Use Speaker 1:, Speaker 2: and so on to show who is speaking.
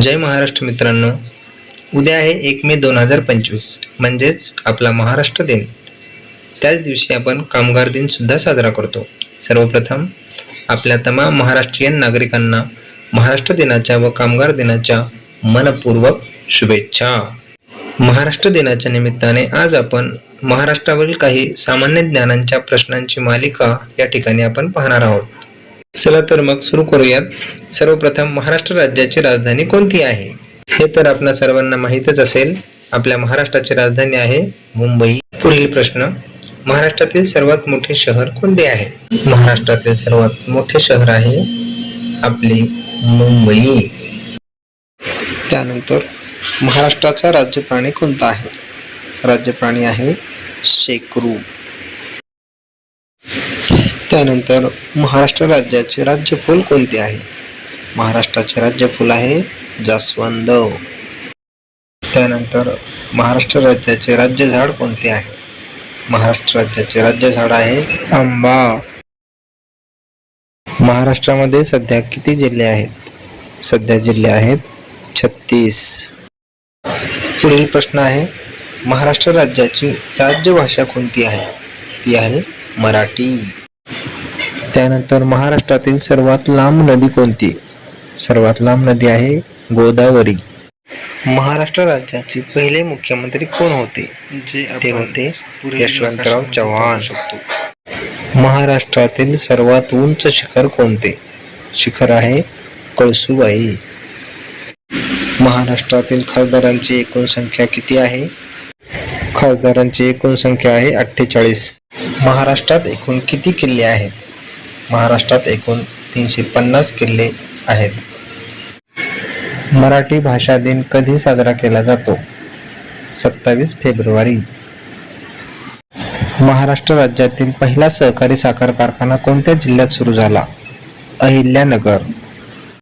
Speaker 1: जय महाराष्ट्र मित्रांनो. उद्या आहे एक मे दोन हजार पंचवीस म्हणजेच आपला महाराष्ट्र दिन. त्याच दिवशी आपण कामगार दिनसुद्धा साजरा करतो. सर्वप्रथम आपल्या तमाम महाराष्ट्रीयन नागरिकांना महाराष्ट्र दिनाच्या व कामगार दिनाच्या मनपूर्वक शुभेच्छा. महाराष्ट्र दिनाच्या निमित्ताने आज आपण महाराष्ट्रावरील काही सामान्य ज्ञानांच्या प्रश्नांची मालिका या ठिकाणी आपण पाहणार आहोत. चला तर मग सुरू करूयात. सर्वप्रथम महाराष्ट्र राज्याची राजधानी कोणती आहे? हे तर आपणा सर्वांना माहीतच असेल. आपल्या महाराष्ट्राची राजधानी आहे मुंबई. पुढील प्रश्न. महाराष्ट्रातील सर्वात मोठे शहर कोणते आहे? महाराष्ट्रातील सर्वात मोठे शहर आहे आपले मुंबई. त्यानंतर महाराष्ट्राचा राज्य प्राणी कोणता आहे? राज्य प्राणी आहे शेकरू. त्यानंतर महाराष्ट्र राज्याचे राज्यफूल कोणते आहे? महाराष्ट्राचे राज्यफूल आहे जास्वंद. त्यानंतर महाराष्ट्र राज्याचे राज्य झाड कोणते आहे? महाराष्ट्र राज्याचे राज्य झाड आहे आंबा. महाराष्ट्रामध्ये सध्या किती जिल्हे आहेत? सध्या जिल्हे आहेत छत्तीस. पुढील प्रश्न आहे महाराष्ट्र राज्याची राज्यभाषा कोणती आहे? ती आहे मराठी. त्यानंतर महाराष्ट्रातील सर्वात लांब नदी कोणती? सर्वात लांब नदी आहे गोदावरी. महाराष्ट्र राज्याचे पहिले मुख्यमंत्री कोण होते?
Speaker 2: जे
Speaker 1: ते होते यशवंतराव चव्हाण.
Speaker 2: शकतो.
Speaker 1: महाराष्ट्रातील सर्वात उंच शिखर कोणते? शिखर आहे कळसुबाई. महाराष्ट्रातील खासदारांची एकूण संख्या किती आहे? खासदारांची एकूण संख्या आहे अठ्ठेचाळीस. महाराष्ट्रात एकूण किती किल्ले आहेत? महाराष्ट्रात एकूण तीनशे पन्नास किल्ले आहेत. मराठी भाषा दिन कधी साजरा केला जातो? सत्तावीस फेब्रुवारी. महाराष्ट्र राज्यातील पहिला सहकारी साखर कारखाना कोणत्या जिल्ह्यात सुरू झाला? अहिल्यानगर.